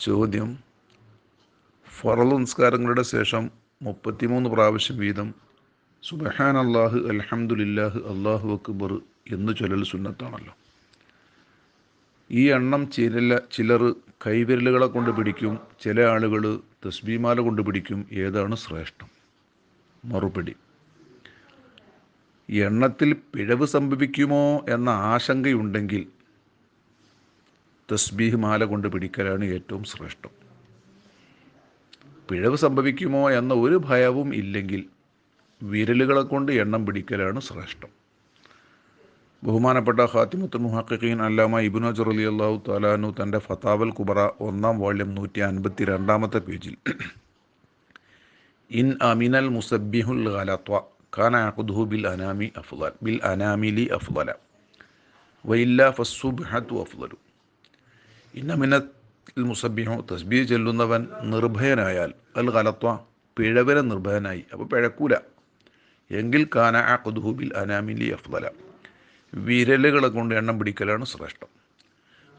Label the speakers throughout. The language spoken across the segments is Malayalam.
Speaker 1: ചോദ്യം. ഫറൽ നിസ്കാരങ്ങളുടെ ശേഷം മുപ്പത്തിമൂന്ന് പ്രാവശ്യം വീതം സുബഹാൻ അള്ളാഹ് അലഹമുല്ലാഹ് അള്ളാഹു അക്ബർ എന്ന് ചൊല്ലൽ സുന്നത്താണല്ലോ. ഈ എണ്ണം ചില ചിലർ കൈവിരലുകളെ കൊണ്ട് പിടിക്കും ചില ആളുകൾ തസ്ബീമാല കൊണ്ട് പിടിക്കും ഏതാണ് ശ്രേഷ്ഠം? മറുപടി. എണ്ണത്തിൽ പിഴവ് സംഭവിക്കുമോ എന്ന ആശങ്കയുണ്ടെങ്കിൽ തസ്ബീഹ് മാല കൊണ്ട് പിടിക്കലാണ് ഏറ്റവും ശ്രേഷ്ഠം. പിഴവ് സംഭവിക്കുമോ എന്ന ഒരു ഭയവും ഇല്ലെങ്കിൽ വിരലുകളെ കൊണ്ട് എണ്ണം പിടിക്കലാണ് ശ്രേഷ്ഠം. ബഹുമാനപ്പെട്ട ഖാത്തിമുത്തുൽ മുഹഖീൻ അല്ലാമ ഇബുന അജർ അലി അള്ളാഹു താലാനു തന്റെ ഫതാവൽ കുബറ ഒന്നാം വോള്യം നൂറ്റി അൻപത്തി രണ്ടാമത്തെ പേജിൽ. ഇൻ അമിനൽ മുസബിഹുൽ ഖലത്വ ഖാന ബിൽ അനാമി അഫ്ളൽ ബിൽ അനാമിലി അഫ്ളല വയില്ല ഫസ്സുബ്ഹത്തു അഫ്ളലു ഇന്നമിന മുസബിഹു തസ്ബീ ചെല്ലുന്നവൻ നിർഭയനായാൽ അൽ കലത്വ പിഴവരെ നിർഭയനായി അപ്പോൾ പിഴക്കൂല. എങ്കിൽ കാന ആ ബിൽ അനാമിലി അഫ്ദല. വിരലുകളെ കൊണ്ട് എണ്ണം പിടിക്കലാണ് ശ്രേഷ്ഠം.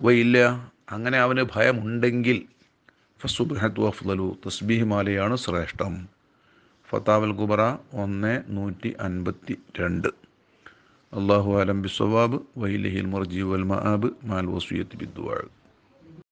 Speaker 1: വയില്ല അങ്ങനെ അവന് ഭയമുണ്ടെങ്കിൽ ഫസുബഹത്തു അഫ്ദലു തസ്ബീഹ് മാലയാണ് ശ്രേഷ്ഠം. ഫത്താവൽ കുബറ ഒന്ന് നൂറ്റി അൻപത്തി രണ്ട്. അള്ളാഹു അലം ബിസ്വവാബ് വൈലഹിൽ മർജി വൽ മഹാബ് മാൽ വസൂയത്ത് ബിദ്വാഴ്